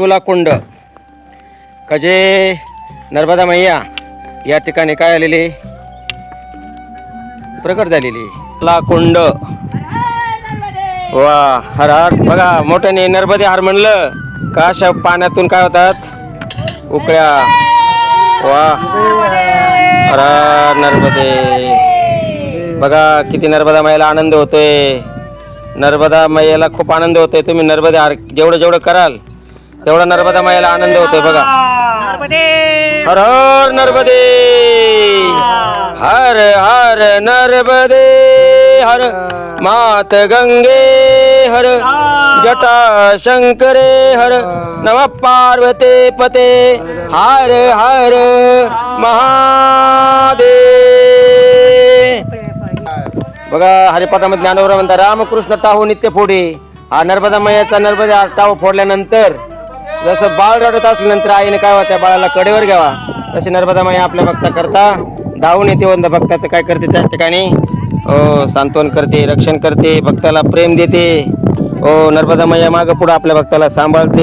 तुला कुंड कजे नर्मदा मैया या ठिकाणी काय आलेली? प्रकट झालेली. कुंड वा हर हर. बघा मोठ्याने नर्मदे हार म्हणलं. का अशा पाण्यातून काय होतात? उकळ्या. वा. हर हर नर्मदे. बघा किती नर्मदा मैयाला आनंद होतोय. नर्मदा मैयाला खूप आनंद होतोय. तुम्ही नर्मदे हार जेवढं जेवढं कराल तेवढा नर्मदा मैयाला आनंद होतोय बघा. नर्मदे. हर हर नर्मदे. हर हर नर्मदे. हर मात गंगे. हर जटा शंकरे. हर नम पार्वते पते. हर हर महादेव. बघा हरिपाठामध्ये ज्ञानोबा म्हणतात रामकृष्ण टाहू नित्य फोडे. हा नर्मदा मैयाचा नर्मदा टाहू फोडल्यानंतर जसं बाळ रडत असल्यानंतर आईने काय होत्या बाळाला कडेवर घ्यावा. तशी नर्मदा मैया आपल्या भक्ता करता. धावून येते वंद भक्ताचं. काय करते त्या ठिकाणी? हो सांत्वन करते रक्षण करते भक्ताला प्रेम देते. हो नर्मदा मैया मागं पुढं आपल्या भक्ताला सांभाळते.